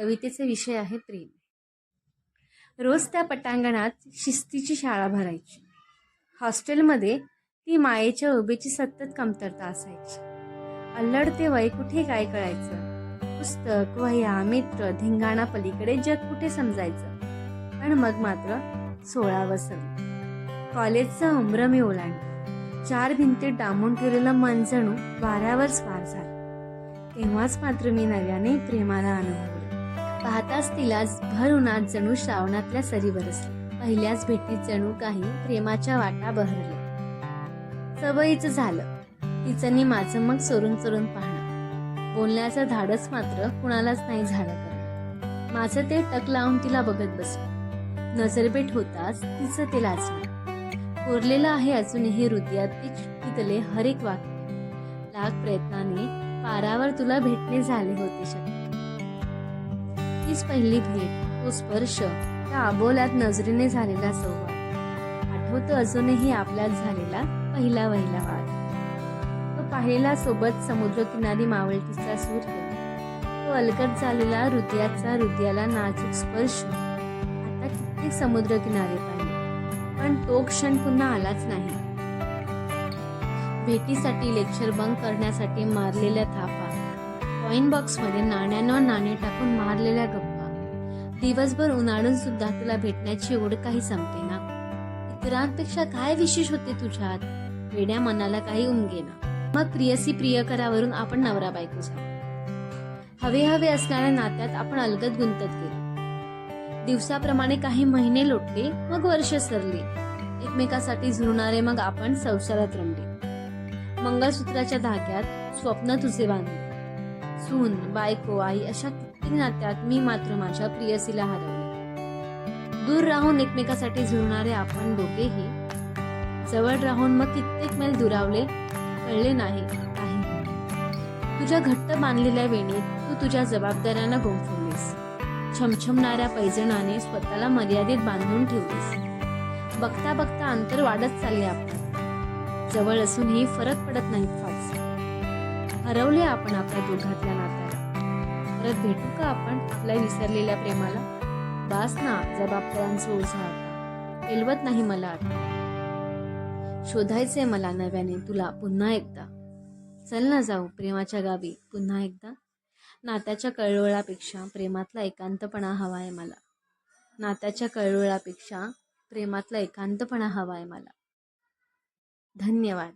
कवितेचा विषय आहे प्रेम. रोज त्या पटांगणात शिस्तीची शाळा भरायची. हॉस्टेलमध्ये ती मायेच्या उभेची सतत कमतरता असायची. अल्लड ते वय कुठे काय कळायचं? पुस्तक वह्या मित्र धिंगाणा पलीकडे जग कुठे समजायचं? पण मग मात्र सोळा वसंत कॉलेजचा उम्र मी ओलांड चार भिंतीत डांबून ठेवलेलं मन जणू वाऱ्यावर स्वार झालं. तेव्हाच मात्र मी नव्याने प्रेमाला अनुभवले. पाहताच तिला भर उन्हात जणू श्रावणातल्या सरी बरसल्या पहिल्याच भेटीत जणू काही प्रेमाच्या वाटा बहरल्या. सवयीच झालं. तिचं माझं मग चोरून चोरून पाहणं. बोलण्याचं धाडस मात्र कुणालाच नाही झालं करणं माझं ते टक लावून तिला बघत बसलं. नजरबेट होताच तिचं ते लाजलं. कोरलेलं आहे अजूनही हृदयात ती चिठ्ठीतले हरेक वाक्य. लाख प्रयत्नाने पारावर तुला भेटणे झाले होते शक्य. तीच पहिली भेट तो स्पर्श त्या आबोल्यात नजरेने झालेला संवाद. आठवतो अजूनही आपल्यात झालेला पहिला वहिला वाद तो पाहिलेला सोबत समुद्रकिनारी मावळतीचा सूर्य. तो अलकट झालेला हृदयाचा हृदयाला नाजूक स्पर्श. आता कित्येक समुद्रकिनारे पाहिले पण तो क्षण पुन्हा आलाच नाही. भेटीसाठी लेक्चर बंक करण्यासाठी मारलेल्या थापा कॉईन बॉक्समध्ये नाण्यांवर नाणे टाकून मारलेल्या गप्पा. दिवसभर उन्हाळून सुद्धा तुला भेटण्याची ओढ काही संपेना इतरांपेक्षा काय विशेष होते तुझ्यात? वेड्या मनाला काही उमगेना. मग प्रियसी प्रियकरावरून आपण नवरा बायको झालो. हवे हवे असणाऱ्या नात्यात आपण अलगद गुंतत गेलो. दिवसाप्रमाणे काही महिने लोटले मग वर्ष सरली. एकमेकासाठी झुरणारे मग आपण संसारात रमले. मंगळसूत्राच्या धाग्यात स्वप्न तुझे बांधले. सून बायको आई अशा किती नात्यात मी मात्र माझ्या प्रियसीला हरवले. दूर राहून एकमेकासाठी झुळणारे आपण दोघेही जवळ राहून मग कित्येक मैल दुरावले कळले नाही तुझ्या घट्ट बांधलेल्या वेणीत तू तुझ्या जबाबदाऱ्यांना गुंफवलीस. छमछमणाऱ्या पैजणाने स्वतःला मर्यादित बांधून ठेवलीस. बघता बघता अंतर वाढत चालले आपण. जवळ असूनही फरक पडत नाही फारसा. हरवले आपण आपल्या दोघातल्या नात्याला. परत भेटू का आपण आपल्या विसरलेल्या प्रेमाला? बास ना जबाबदाऱ्यांचं ओझा आता. पेलवत नाही मला आता. शोधायचंय मला नव्याने तुला पुन्हा एकदा. चल ना जाऊ प्रेमाच्या गावी पुन्हा एकदा. नात्याच्या कळवळापेक्षा प्रेमातला एकांतपणा हवा आहे मला. नात्याच्या कळवळापेक्षा प्रेमातला एकांतपणा हवा आहे मला. धन्यवाद.